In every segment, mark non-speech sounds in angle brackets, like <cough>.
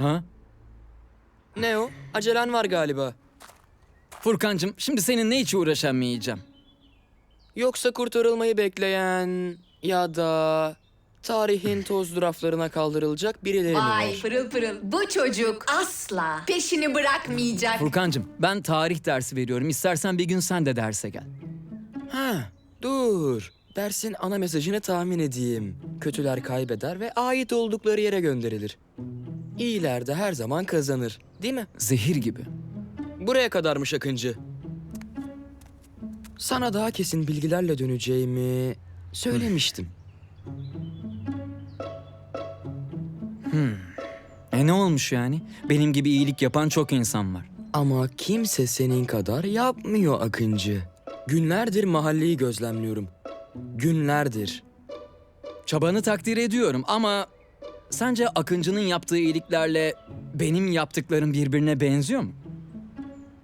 Ha? Ne o? Acelen var galiba. Furkancığım şimdi seninle hiç uğraşamayacağım. Yoksa kurtarılmayı bekleyen ya da tarihin toz raflarına kaldırılacak birileri mi Vay var? pırıl pırıl. Bu çocuk asla peşini bırakmayacak. Furkancığım ben tarih dersi veriyorum. İstersen bir gün sen de derse gel. Ha, dur. Dersin ana mesajını tahmin edeyim. Kötüler kaybeder ve ait oldukları yere gönderilir. İyiler de her zaman kazanır. Değil mi? Zehir gibi. Buraya kadarmış Akıncı. Sana daha kesin bilgilerle döneceğimi söylemiştim. E ne olmuş yani? Benim gibi iyilik yapan çok insan var. Ama kimse senin kadar yapmıyor Akıncı. Günlerdir mahalleyi gözlemliyorum. Günlerdir. Çabanı takdir ediyorum ama sence Akıncı'nın yaptığı iyiliklerle benim yaptıklarım birbirine benziyor mu?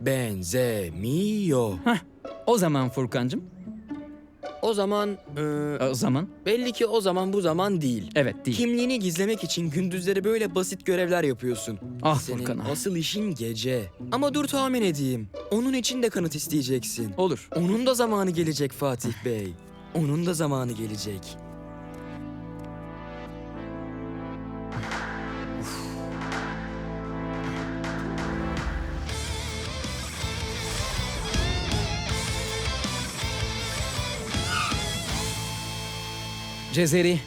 Benzemiyor. Heh, o zaman Furkancığım, O zaman eee, o zaman belli ki o zaman bu zaman değil. evet değil. Kimliğini gizlemek için gündüzleri böyle basit görevler yapıyorsun. Ah Senin Furkan, ah. asıl işin gece. Ama dur tahmin edeyim. Onun için de kanıt isteyeceksin. Olur. Onun da zamanı gelecek Fatih Bey. Onun da zamanı gelecek. Cezeri,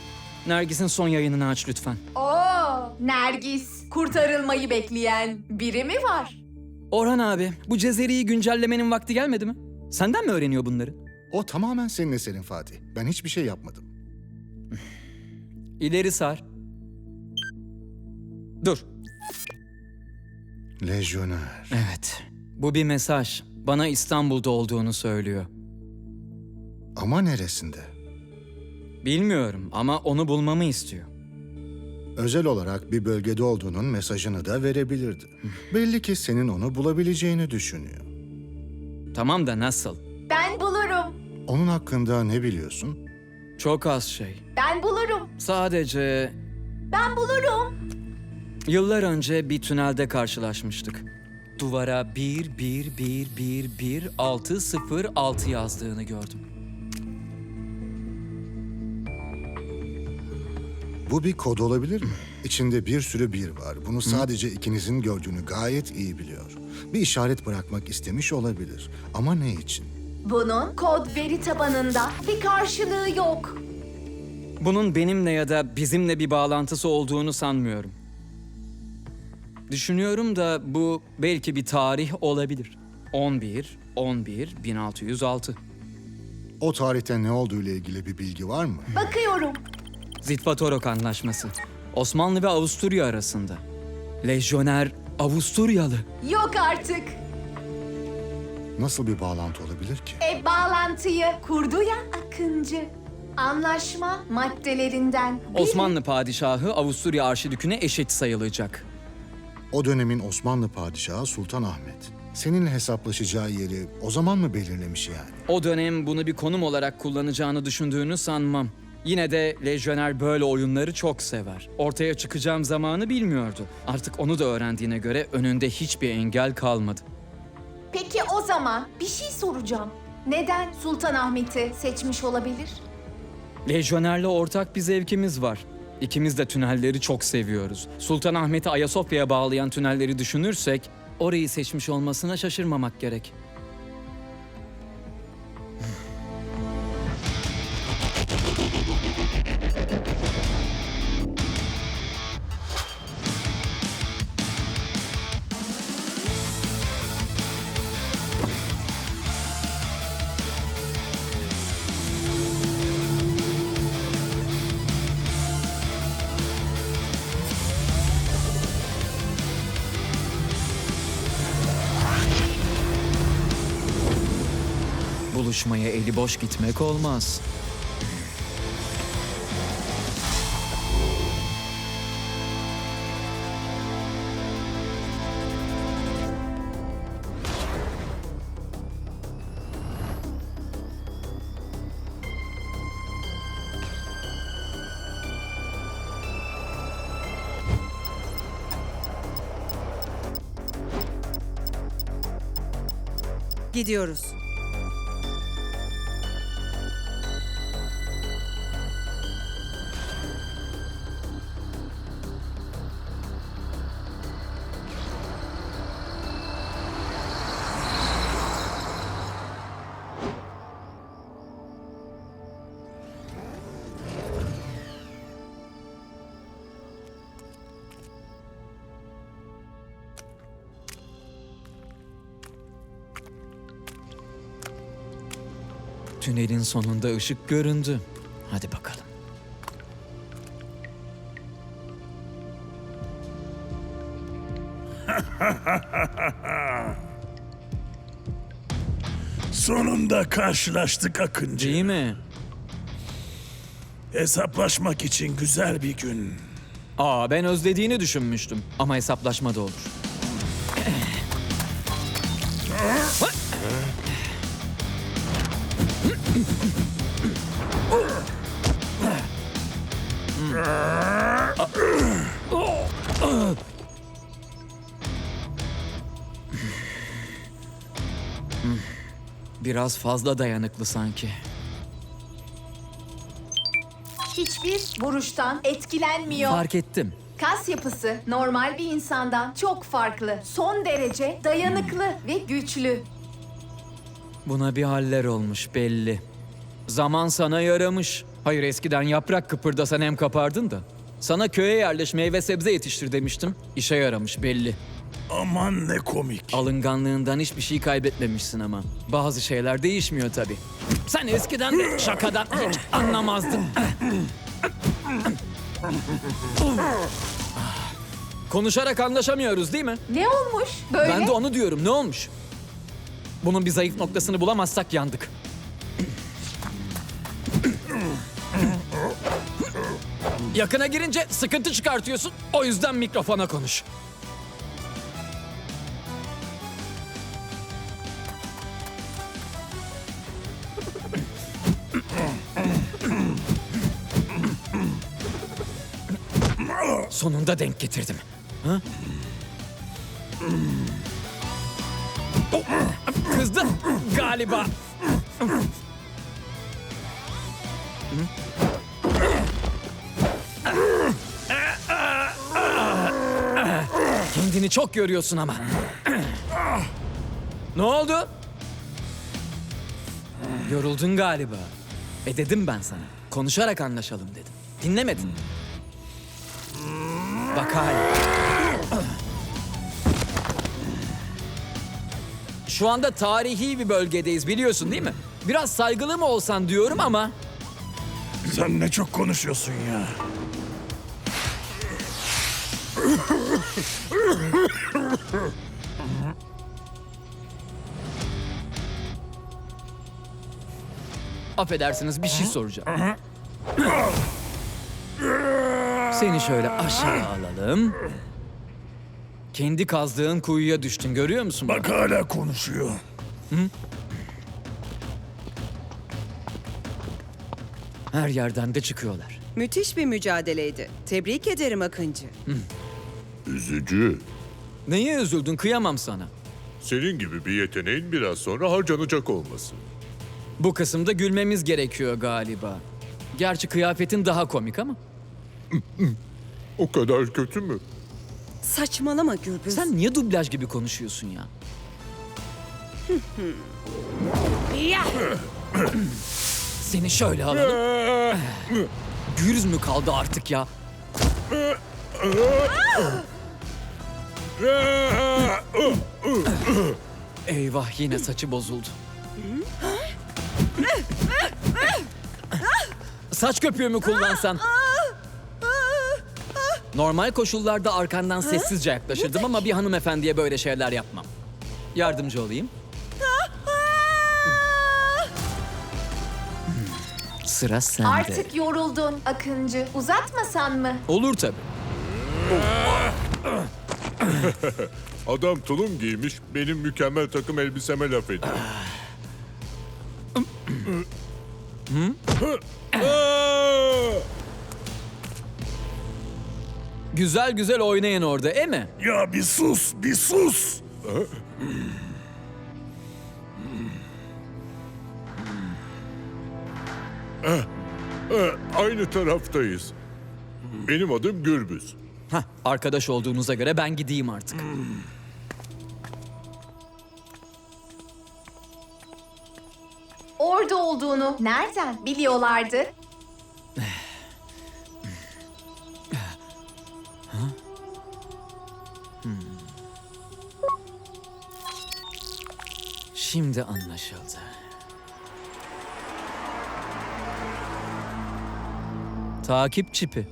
Nergis'in son yayınını aç lütfen. Oo, Nergis, kurtarılmayı bekleyen biri mi var? Orhan abi, bu Cezeri'yi güncellemenin vakti gelmedi mi? Senden mi öğreniyor bunları? O tamamen senin eserin Fatih. Ben hiçbir şey yapmadım. İleri sar. Dur. Lejyoner. Evet. Bu bir mesaj. Bana İstanbul'da olduğunu söylüyor. Ama neresinde? Bilmiyorum ama onu bulmamı istiyor. Özel olarak bir bölgede olduğunun mesajını da verebilirdi. <laughs> Belli ki senin onu bulabileceğini düşünüyor. Tamam da nasıl? Ben bulurum, Onun hakkında ne biliyorsun? Çok az şey. ben bulurum, Sadece ben bulurum. yıllar önce bir tünelde karşılaşmıştık. Duvara 1 1 1 1 1 6 0 6 yazdığını gördüm. Bu bir kod olabilir mi? İçinde bir sürü bir var. Bunu sadece ikinizin gördüğünü gayet iyi biliyor. Bir işaret bırakmak istemiş olabilir. Ama ne için? Bunun kod veri tabanında bir karşılığı yok. Bunun benimle ya da bizimle bir bağlantısı olduğunu sanmıyorum. Düşünüyorum da bu belki bir tarih olabilir. 11 11 1606. O tarihte ne olduğu ile ilgili bir bilgi var mı? Bakıyorum. Zitvatorok Anlaşması. Osmanlı ve Avusturya arasında. Lejyoner Avusturyalı. Yok artık. Nasıl bir bağlantı olabilir ki? E bağlantıyı kurdu ya Akıncı. Anlaşma maddelerinden biri. Osmanlı padişahı Avusturya arşidüküne eşit sayılacak. O dönemin Osmanlı padişahı Sultan Ahmet. Seninle hesaplaşacağı yeri o zaman mı belirlemiş yani? O dönem bunu bir konum olarak kullanacağını düşündüğünü sanmam. Yine de lejyoner böyle oyunları çok sever. Ortaya çıkacağım zamanı bilmiyordu. Artık onu da öğrendiğine göre önünde hiçbir engel kalmadı. Peki o zaman bir şey soracağım. Neden Sultanahmet'i seçmiş olabilir? Lejyonerle ortak bir zevkimiz var. İkimiz de tünelleri çok seviyoruz. Sultanahmet'i Ayasofya'ya bağlayan tünelleri düşünürsek orayı seçmiş olmasına şaşırmamak gerek. yarışmaya eli boş gitmek olmaz. Gidiyoruz. Tünelin sonunda ışık göründü. Hadi bakalım. <laughs> Sonunda karşılaştık Akıncı. Değil mi? Hesaplaşmak için güzel bir gün. Aa ben özlediğini düşünmüştüm. Ama hesaplaşma da olur. Biraz fazla dayanıklı sanki. Hiçbir vuruştan etkilenmiyor. Fark ettim. Kas yapısı normal bir insandan çok farklı. Son derece dayanıklı ve güçlü. Buna bir haller olmuş belli. Zaman sana yaramış. Hayır eskiden yaprak kıpırdasan hem kapardın da. Sana köye yerleş meyve sebze yetiştir demiştim. İşe yaramış belli. Aman ne komik. Alınganlığından hiçbir şey kaybetmemişsin ama. Bazı şeyler değişmiyor tabii. Sen eskiden de şakadan hiç anlamazdın. Konuşarak anlaşamıyoruz değil mi? Ne olmuş böyle? Ben de onu diyorum. Ne olmuş? Bunun bir zayıf noktasını bulamazsak yandık. Yakına girince sıkıntı çıkartıyorsun. O yüzden mikrofona konuş. Sonunda denk getirdim. Ha? Kızdın galiba. Kendini çok görüyorsun ama. ne oldu? Yoruldun galiba. E dedim ben sana. Konuşarak anlaşalım dedim. Dinlemedin. Bak hala. Şu anda tarihi bir bölgedeyiz biliyorsun değil mi? Biraz saygılı mı olsan diyorum ama Sen ne çok konuşuyorsun ya. affedersiniz bir şey soracağım. Seni şöyle aşağı alalım. Kendi kazdığın kuyuya düştün görüyor musun? Bak hala konuşuyor. Her yerden de çıkıyorlar. Müthiş bir mücadeleydi. Tebrik ederim Akıncı. Üzücü. Neye üzüldün kıyamam sana. Senin gibi bir yeteneğin biraz sonra harcanacak olması. Bu kısımda gülmemiz gerekiyor galiba. Gerçi kıyafetin daha komik ama. O kadar kötü mü? Saçmalama Gürbüz. Sen niye dublaj gibi konuşuyorsun ya? Seni şöyle alalım. Gürüz mü kaldı artık ya? Eyvah yine saçı bozuldu. Saç köpüğü mü kullansan? Normal koşullarda arkandan sessizce yaklaşırdım ama bir hanımefendiye böyle şeyler yapmam. Yardımcı olayım. Sıra sende. Artık yoruldun Akıncı. Uzatmasan mı? Olur tabii. Adam tulum giymiş, benim mükemmel takım elbiseme laf ediyor. Güzel güzel oynayın orada, e mi? Ya bir sus, bir sus. Eh, eh, aynı taraftayız. Benim adım Gürbüz. Hah, arkadaş olduğunuza göre ben gideyim artık. Orada olduğunu nereden biliyorlardı? Şimdi anlaşıldı. Takip çipi.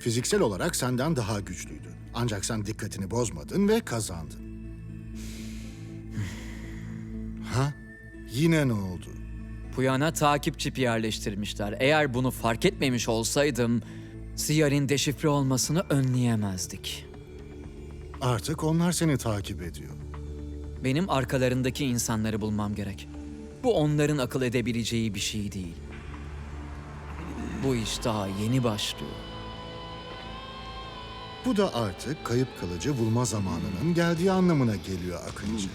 Fiziksel olarak senden daha güçlüydü. Ancak sen dikkatini bozmadın ve kazandın. Yine ne oldu? Puyana takip çipi yerleştirmişler. Eğer bunu fark etmemiş olsaydım, Siyar'in deşifre olmasını önleyemezdik. Artık onlar seni takip ediyor. Benim arkalarındaki insanları bulmam gerek. Bu onların akıl edebileceği bir şey değil. Bu iş daha yeni başlıyor. Bu da artık kayıp kılıcı bulma zamanının geldiği anlamına geliyor Akıncı.